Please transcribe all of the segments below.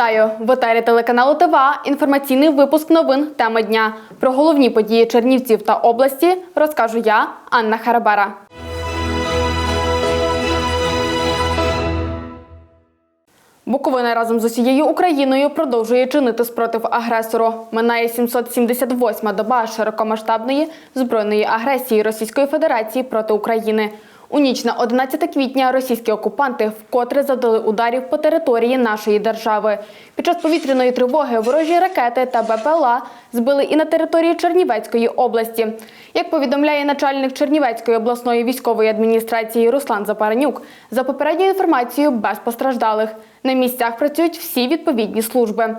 Вітаю в етері телеканалу ТВА. Інформаційний випуск новин теми дня. Про головні події Чернівців та області розкажу я, Анна Харабара. Буковина разом з усією Україною продовжує чинити спротив агресору. Минає 778-ма доба широкомасштабної збройної агресії Російської Федерації проти України. У ніч на 11 квітня російські окупанти вкотре завдали ударів по території нашої держави. Під час повітряної тривоги ворожі ракети та БПЛА збили і на території Чернівецької області. Як повідомляє начальник Чернівецької обласної військової адміністрації Руслан Запаранюк, за попередньою інформацією без постраждалих. На місцях працюють всі відповідні служби.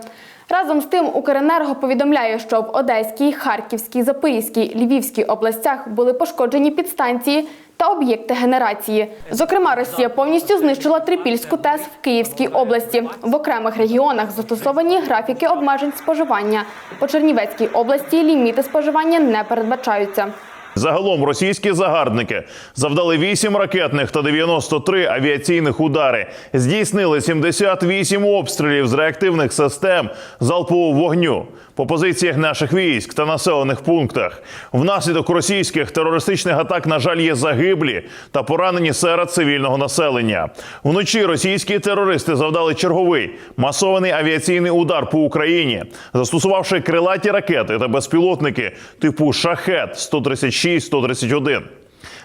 Разом з тим, Укренерго повідомляє, що в Одеській, Харківській, Запорізькій, Львівській областях були пошкоджені підстанції та об'єкти генерації. Зокрема, Росія повністю знищила Трипільську ТЕС в Київській області. В окремих регіонах застосовані графіки обмежень споживання. По Чернівецькій області ліміти споживання не передбачаються. Загалом російські загарбники завдали 8 ракетних та 93 авіаційних удари, здійснили 78 обстрілів з реактивних систем залпового вогню по позиціях наших військ та населених пунктах. Внаслідок російських терористичних атак, на жаль, є загиблі та поранені серед цивільного населення. Вночі російські терористи завдали черговий масований авіаційний удар по Україні, застосувавши крилаті ракети та безпілотники типу Шахет 136-131.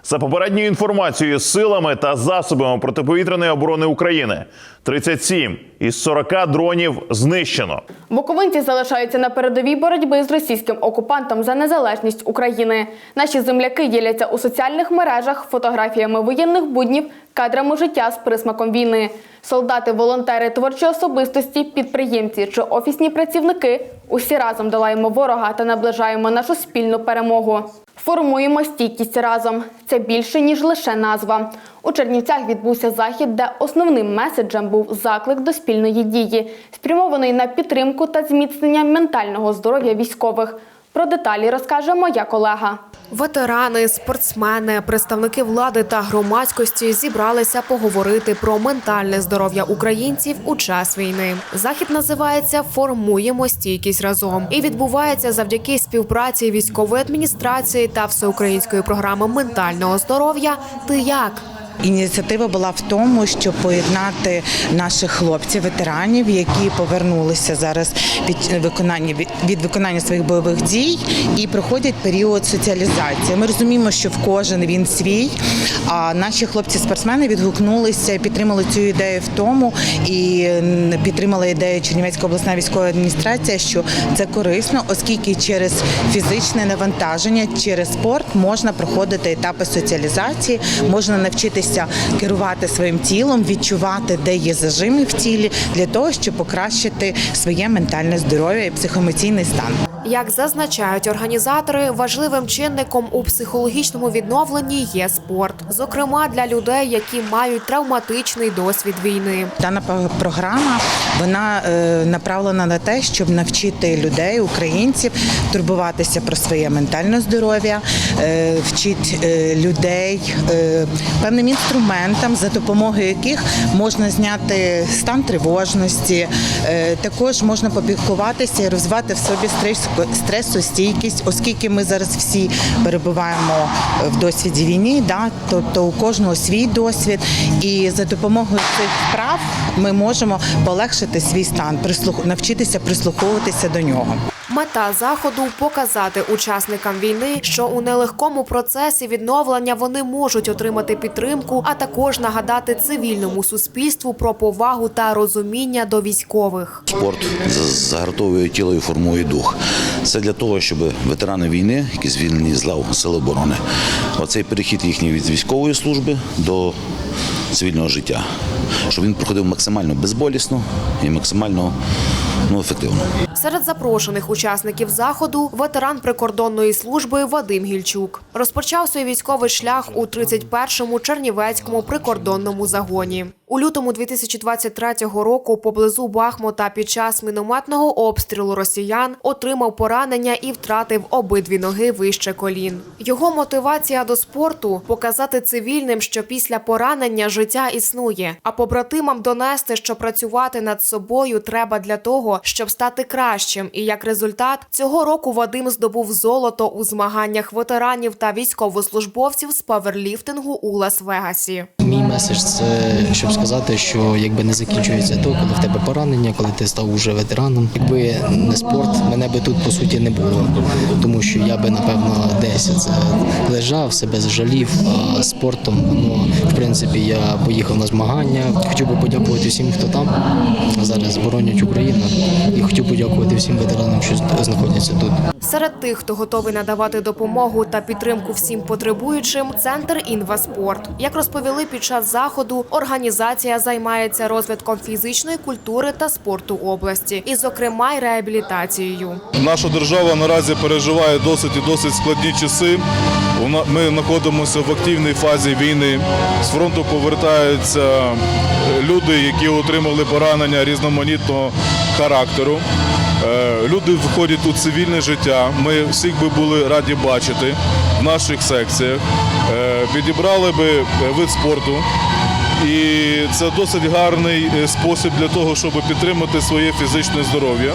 За попередньою інформацією, силами та засобами протиповітряної оборони України 37 із 40 дронів знищено. Буковинці залишаються на передовій боротьби з російським окупантом за незалежність України. Наші земляки діляться у соціальних мережах фотографіями воєнних буднів, кадрами життя з присмаком війни. Солдати, волонтери, творчі особистості, підприємці чи офісні працівники усі разом долаємо ворога та наближаємо нашу спільну перемогу. Формуємо стійкість разом. Це більше ніж лише назва. У Чернівцях відбувся захід, де основним меседжем був заклик до спільної дії, спрямований на підтримку та зміцнення ментального здоров'я військових. Про деталі розкаже моя колега. Ветерани, спортсмени, представники влади та громадськості зібралися поговорити про ментальне здоров'я українців у час війни. Захід називається Формуємо стійкість разом і відбувається завдяки співпраці військової адміністрації та всеукраїнської програми ментального здоров'я. Ти як? Ініціатива була в тому, щоб поєднати наших хлопців, ветеранів, які повернулися зараз від виконання від виконання своїх бойових дій і проходять період соціалізації. Ми розуміємо, що в кожен він свій. А наші хлопці-спортсмени відгукнулися, і підтримали цю ідею в тому і підтримала ідею Чернівецька обласна військова адміністрація, що це корисно, оскільки через фізичне навантаження, через спорт можна проходити етапи соціалізації, можна навчитися керувати своїм тілом, відчувати, де є зажими в тілі, для того, щоб покращити своє ментальне здоров'я і психоемоційний стан. Як зазначають організатори, важливим чинником у психологічному відновленні є спорт, зокрема для людей, які мають травматичний досвід війни. Дана програма вона е, направлена на те, щоб навчити людей, українців, турбуватися про своє ментальне здоров'я, е, вчить е, людей певним інструментам, за допомогою яких можна зняти стан тривожності. Е, також можна попіклуватися і розвивати в собі стресостійкість, оскільки ми зараз всі перебуваємо в досвіді війни, да, тобто у кожного свій досвід, і за допомогою цих вправ ми можемо полегшити свій стан, навчитися прислуховуватися до нього. Мета заходу показати учасникам війни, що у нелегкому процесі відновлення вони можуть отримати підтримку, а також нагадати цивільному суспільству про повагу та розуміння до військових. Спорт загартовує тіло і формує дух. Це для того, щоб ветерани війни, які звільнені з лав Сил оборони, оцей перехід їхній від військової служби до цивільного життя, щоб він проходив максимально безболісно і максимально ну, ефективно. Серед запрошених учасників заходу ветеран прикордонної служби Вадим Гільчук розпочав свій військовий шлях у 31-му Чернівецькому прикордонному загоні. У лютому 2023 року поблизу Бахмута під час мінометного обстрілу росіян отримав поранення і втратив обидві ноги вище колін. Його мотивація до спорту показати цивільним, що після поранення життя існує, А побратимам донести, що працювати над собою треба для того, щоб стати кращим. І як результат, цього року Вадим здобув золото у змаганнях ветеранів та військовослужбовців з паверліфтингу у Лас-Вегасі. Мій меседж це щоб сказати, що якби не закінчується то, коли в тебе поранення, коли ти став уже ветераном. Якби не спорт, мене би тут по суті не було, тому що я би напевно десь це лежав, себе зжалів. А спортом, ну в принципі, я поїхав на змагання. Хотів би подякувати всім, хто там зараз боронять Україну, і хотів подякувати всім ветеранам, що знаходяться тут. Серед тих, хто готовий надавати допомогу та підтримку всім потребуючим, центр інваспорт. Як розповіли під час заходу, організація займається розвитком фізичної культури та спорту області, і, зокрема, й реабілітацією. Наша держава наразі переживає досить і досить складні часи. Ми знаходимося в активній фазі війни. З фронту повертаються е, люди, які отримали поранення різноманітного характеру. Е, Люди виходять у цивільне життя. Ми всіх би були раді бачити в наших секціях. Підібрали би е, вид спорту. І це досить гарний е, спосіб для того, щоб підтримати своє фізичне здоров'я,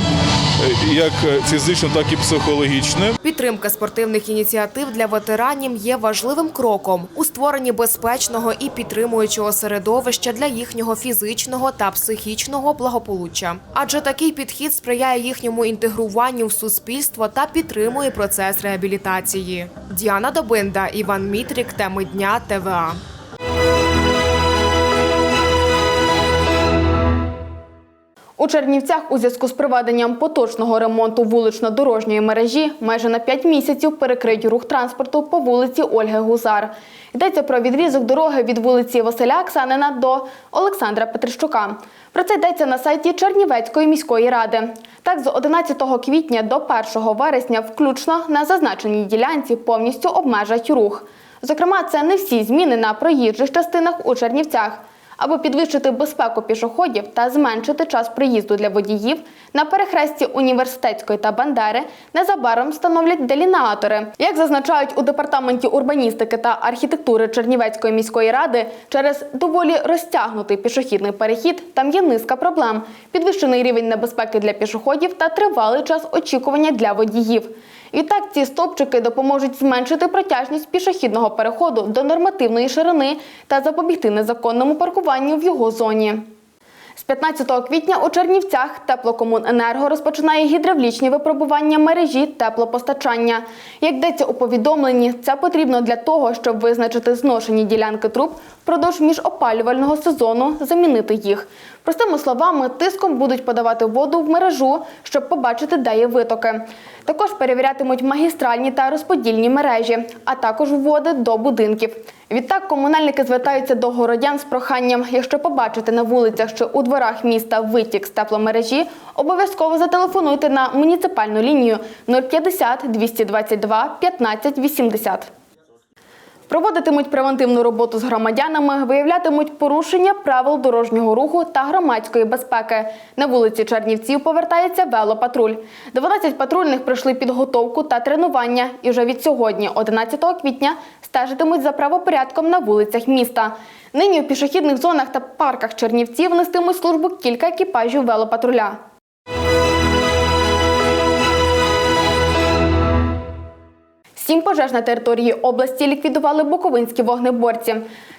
е, як фізичне, так і психологічне. Підтримка спортивних ініціатив для ветеранів є важливим кроком у створенні безпечного і підтримуючого середовища для їхнього фізичного та психічного благополуччя. Адже такий підхід сприяє їхньому інтегруванню в суспільство та підтримує процес реабілітації. Діана Добинда, Іван Мітрік, теми дня ТВА. У Чернівцях у зв'язку з проведенням поточного ремонту вулично-дорожньої мережі майже на 5 місяців перекриють рух транспорту по вулиці Ольги Гузар. Йдеться про відрізок дороги від вулиці Василя Аксанина до Олександра Петрищука. Про це йдеться на сайті Чернівецької міської ради. Так, з 11 квітня до 1 вересня включно на зазначеній ділянці повністю обмежать рух. Зокрема, це не всі зміни на проїжджих частинах у Чернівцях. Аби підвищити безпеку пішоходів та зменшити час приїзду для водіїв, на перехресті університетської та Бандери незабаром встановлять делінеатори. Як зазначають у департаменті урбаністики та архітектури Чернівецької міської ради, через доволі розтягнутий пішохідний перехід там є низка проблем: підвищений рівень небезпеки для пішоходів та тривалий час очікування для водіїв. Відтак ці стовпчики допоможуть зменшити протяжність пішохідного переходу до нормативної ширини та запобігти незаконному паркуванню в його зоні. З 15 квітня у Чернівцях Теплокомуненерго розпочинає гідравлічні випробування мережі теплопостачання. Як йдеться у повідомленні, це потрібно для того, щоб визначити зношені ділянки труб впродовж міжопалювального сезону, замінити їх. Простими словами, тиском будуть подавати воду в мережу, щоб побачити, де є витоки. Також перевірятимуть магістральні та розподільні мережі, а також води до будинків. Відтак комунальники звертаються до городян з проханням, якщо побачите на вулицях чи у дворах міста витік з тепломережі, обов'язково зателефонуйте на муніципальну лінію 050 222 15 80. Проводитимуть превентивну роботу з громадянами, виявлятимуть порушення правил дорожнього руху та громадської безпеки. На вулиці Чернівців повертається велопатруль. 12 патрульних пройшли підготовку та тренування. І вже від сьогодні, 11 квітня, стежитимуть за правопорядком на вулицях міста. Нині у пішохідних зонах та парках Чернівців нестимуть службу кілька екіпажів велопатруля. Сім пожеж на території області ліквідували буковинські вогнеборці.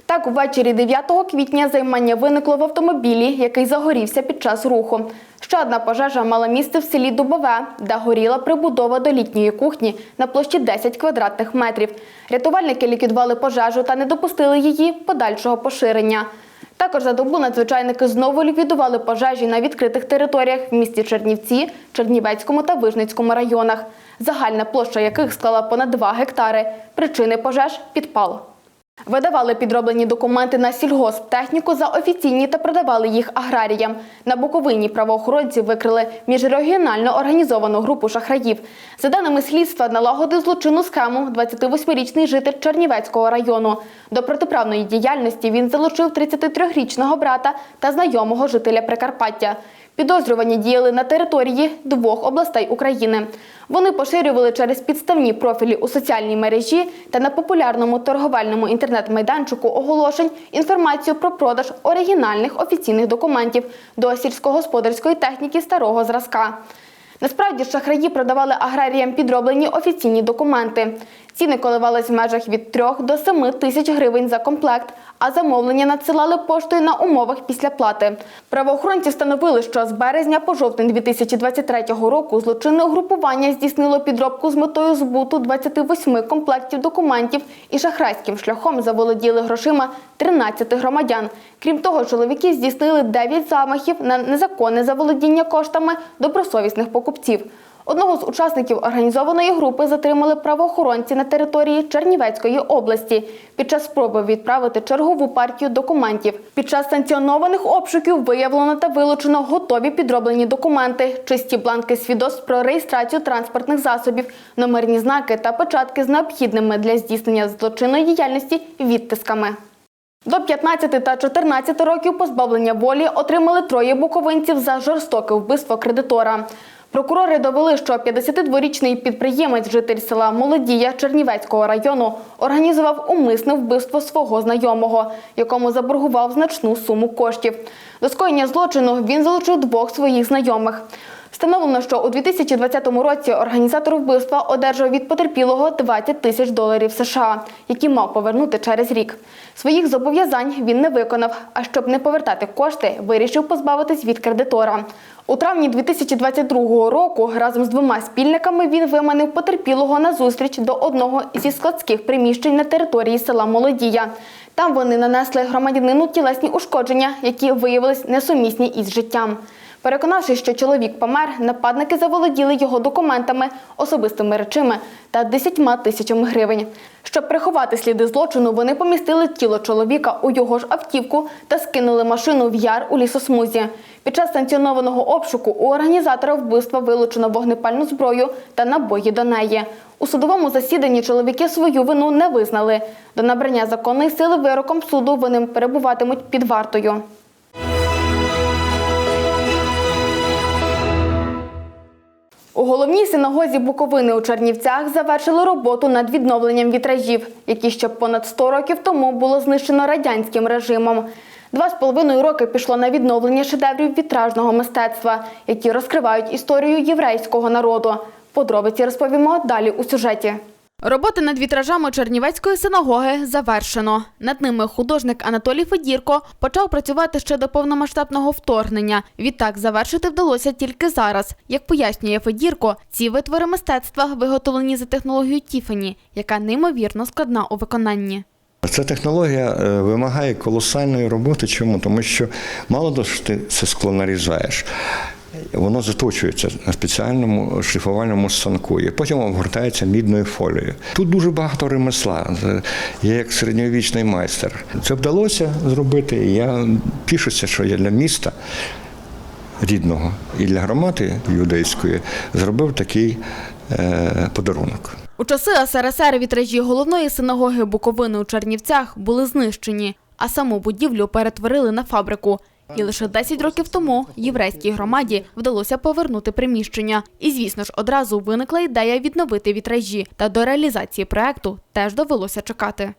Так, увечері 9 квітня займання виникло в автомобілі, який загорівся під час руху. Ще одна пожежа мала місце в селі Дубове, де горіла прибудова до літньої кухні на площі 10 квадратних метрів. Рятувальники ліквідували пожежу та не допустили її подальшого поширення. Також за добу надзвичайники знову ліквідували пожежі на відкритих територіях в місті Чернівці, Чернівецькому та Вижницькому районах, загальна площа яких склала понад 2 гектари. Причини пожеж – підпал. Видавали підроблені документи на сільгосптехніку за офіційні та продавали їх аграріям. На Буковині правоохоронці викрили міжрегіонально організовану групу шахраїв. За даними слідства, налагодив злочинну схему 28-річний житель Чернівецького району. До протиправної діяльності він залучив 33-річного брата та знайомого жителя Прикарпаття. Підозрювані діяли на території двох областей України. Вони поширювали через підставні профілі у соціальній мережі та на популярному торговельному інтернет-майданчику оголошень інформацію про продаж оригінальних офіційних документів до сільськогосподарської техніки старого зразка. Насправді шахраї продавали аграріям підроблені офіційні документи. Ціни коливались в межах від 3 до 7 тисяч гривень за комплект, а замовлення надсилали поштою на умовах після плати. Правоохоронці встановили, що з березня по жовтень 2023 року злочинне угрупування здійснило підробку з метою збуту 28 комплектів документів і шахрайським шляхом заволоділи грошима 13 громадян. Крім того, чоловіки здійснили 9 замахів на незаконне заволодіння коштами добросовісних покупців. Одного з учасників організованої групи затримали правоохоронці на території Чернівецької області під час спроби відправити чергову партію документів. Під час санкціонованих обшуків виявлено та вилучено готові підроблені документи, чисті бланки свідоцтв про реєстрацію транспортних засобів, номерні знаки та печатки з необхідними для здійснення злочинної діяльності відтисками. До 15 та 14 років позбавлення волі отримали троє буковинців за жорстоке вбивство кредитора. Прокурори довели, що 52-річний підприємець, житель села Молодія Чернівецького району, організував умисне вбивство свого знайомого, якому заборгував значну суму коштів. До скоєння злочину він залучив двох своїх знайомих. Встановлено, що у 2020 році організатор вбивства одержав від потерпілого 20 тисяч доларів США, які мав повернути через рік. Своїх зобов'язань він не виконав, а щоб не повертати кошти, вирішив позбавитись від кредитора. У травні 2022 року разом з двома спільниками він виманив потерпілого на зустріч до одного зі складських приміщень на території села Молодія. Там вони нанесли громадянину тілесні ушкодження, які виявились несумісні із життям. Переконавшись, що чоловік помер, нападники заволоділи його документами, особистими речами та 10 тисячами гривень. Щоб приховати сліди злочину, вони помістили тіло чоловіка у його ж автівку та скинули машину в яр у лісосмузі. Під час санкціонованого обшуку у організатора вбивства вилучено вогнепальну зброю та набої до неї. У судовому засіданні чоловіки свою вину не визнали. До набрання законної сили вироком суду вони перебуватимуть під вартою. У головній синагозі Буковини у Чернівцях завершили роботу над відновленням вітражів, які ще понад 100 років тому було знищено радянським режимом. Два з половиною роки пішло на відновлення шедеврів вітражного мистецтва, які розкривають історію єврейського народу. Подробиці розповімо далі у сюжеті. Роботи над вітражами Чернівецької синагоги завершено. Над ними художник Анатолій Федірко почав працювати ще до повномасштабного вторгнення. Відтак завершити вдалося тільки зараз. Як пояснює Федірко, ці витвори мистецтва виготовлені за технологією Тіфані, яка неймовірно складна у виконанні. Ця технологія е, вимагає колосальної роботи. Чому? Тому що мало того, що ти це скло нарізаєш, воно заточується на спеціальному шліфувальному станку, і потім обгортається мідною фолією. Тут дуже багато ремесла. Я як середньовічний майстер. Це вдалося зробити. і Я тішуся, що я для міста рідного і для громади юдейської зробив такий е, подарунок. У часи СРСР вітражі головної синагоги Буковини у Чернівцях були знищені, а саму будівлю перетворили на фабрику. І лише 10 років тому єврейській громаді вдалося повернути приміщення. І, звісно ж, одразу виникла ідея відновити вітражі. Та до реалізації проекту теж довелося чекати.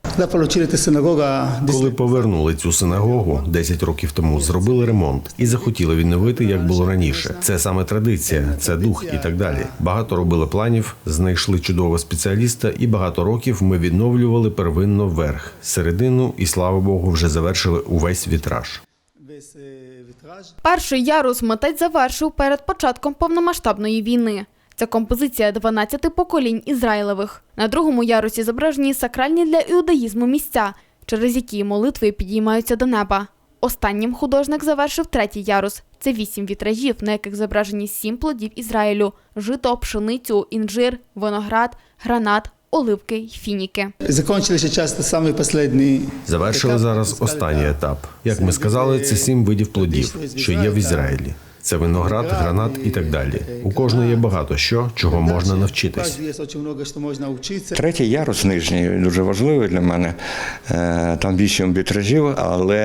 Коли повернули цю синагогу 10 років тому, зробили ремонт і захотіли відновити, як було раніше. Це саме традиція, це дух і так далі. Багато робили планів, знайшли чудового спеціаліста, і багато років ми відновлювали первинно верх, середину, і слава Богу, вже завершили увесь вітраж. Перший ярус митець завершив перед початком повномасштабної війни. Це композиція 12 поколінь Ізраїлевих. На другому ярусі зображені сакральні для іудаїзму місця, через які молитви підіймаються до неба. Останнім художник завершив третій ярус. Це вісім вітражів, на яких зображені сім плодів Ізраїлю: жито, пшеницю, інжир, виноград, гранат, оливки й фініки. Закончили сейчас це самий останній. Завершили зараз останній етап. Як ми сказали, це сім видів плодів, що є в Ізраїлі. Це виноград, гранат і так далі. У кожної є багато що, чого можна навчитись. Третій ярус нижній дуже важливий для мене. Е, Там вісім вітражів, але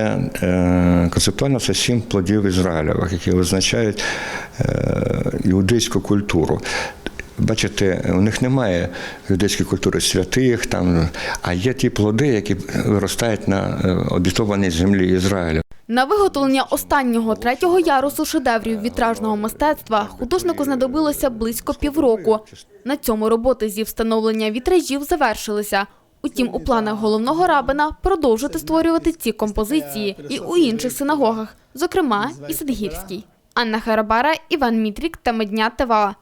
е, концептуально це сім плодів Ізраїлевих, які визначають е, іудейську культуру. Бачите, у них немає юдейської культури святих, там, а є ті плоди, які виростають на е, обітованій землі Ізраїлю. На виготовлення останнього третього ярусу шедеврів вітражного мистецтва художнику знадобилося близько півроку. На цьому роботи зі встановлення вітражів завершилися. Утім, у планах головного рабина продовжити створювати ці композиції і у інших синагогах, зокрема і Садгірській. Анна Харабара, Іван Мітрік та Медня ТВА.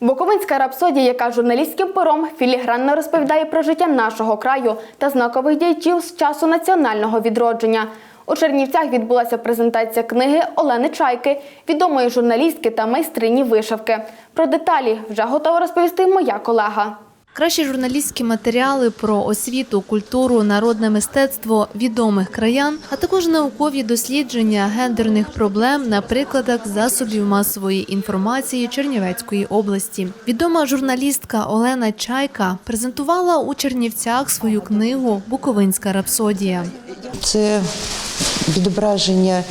Буковинська рапсодія, яка журналістським пером філігранно розповідає про життя нашого краю та знакових діячів з часу національного відродження. У Чернівцях відбулася презентація книги Олени Чайки, відомої журналістки та майстрині вишивки. Про деталі вже готова розповісти моя колега. Кращі журналістські матеріали про освіту, культуру, народне мистецтво відомих краян, а також наукові дослідження гендерних проблем на прикладах засобів масової інформації Чернівецької області. Відома журналістка Олена Чайка презентувала у Чернівцях свою книгу Буковинська рапсодія. Це відображення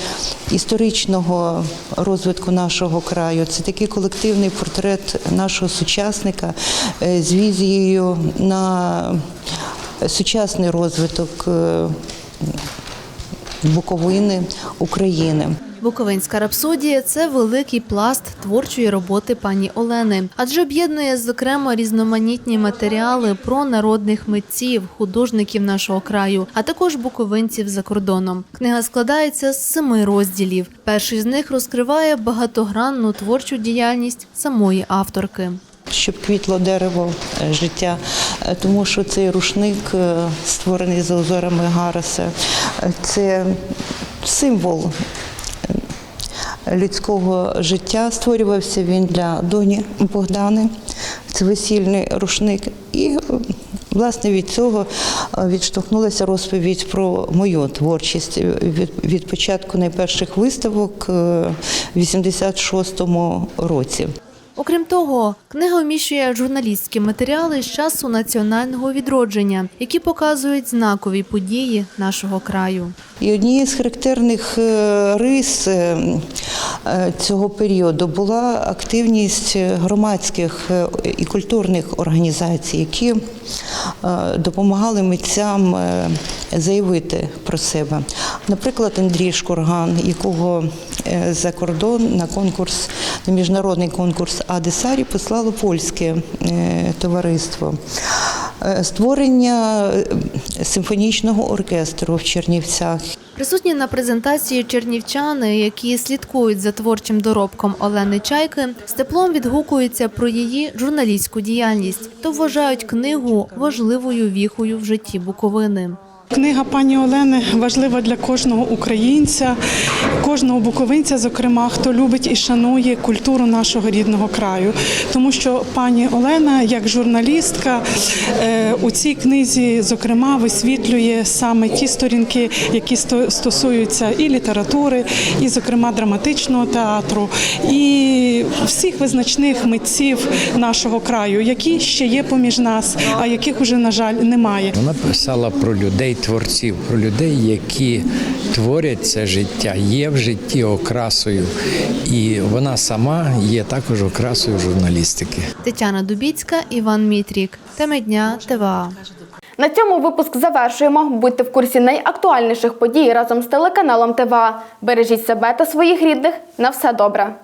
історичного розвитку нашого краю. Це такий колективний портрет нашого сучасника е, з візією на сучасний розвиток е, Буковини, України. Буковинська рапсодія це великий пласт творчої роботи пані Олени, адже об'єднує зокрема різноманітні матеріали про народних митців, художників нашого краю, а також буковинців за кордоном. Книга складається з семи розділів. Перший з них розкриває багатогранну творчу діяльність самої авторки. Щоб квітло дерево е, життя, Е, тому що цей рушник, е, створений за узорами Гараса, це символ людського життя. Створювався він для доні Богдани. Це весільний рушник. І власне від цього е, відштовхнулася розповідь про мою творчість від, від початку найперших виставок е, в 86-му році. Окрім того, книга вміщує журналістські матеріали з часу національного відродження, які показують знакові події нашого краю. І однією з характерних е, рис е, е, цього періоду була активність громадських і культурних організацій, які допомагали митцям заявити про себе. Наприклад, Андрій Шкурган, якого е, за кордон на конкурс, на міжнародний конкурс Адесарі послало польське е, товариство. Е, Створення симфонічного оркестру в Чернівцях. Присутні на презентації чернівчани, які слідкують за творчим доробком Олени Чайки, з теплом відгукуються про її журналістську діяльність та вважають книгу важливою віхою в житті Буковини. Книга пані Олени важлива для кожного українця, кожного буковинця, зокрема, хто любить і шанує культуру нашого рідного краю. Тому що пані Олена, як журналістка, е, у цій книзі, зокрема, висвітлює саме ті сторінки, які сто- стосуються і літератури, і, зокрема, драматичного театру, і всіх визначних митців нашого краю, які ще є поміж нас, а яких уже, на жаль, немає. Вона писала про людей, творців, про людей, які творять це життя, є в житті окрасою, і вона сама є також окрасою журналістики. Тетяна Дубіцька, Іван Мітрік. Теми дня ТВА. На цьому випуск завершуємо. Будьте в курсі найактуальніших подій разом з телеканалом ТВА. Бережіть себе та своїх рідних. На все добре.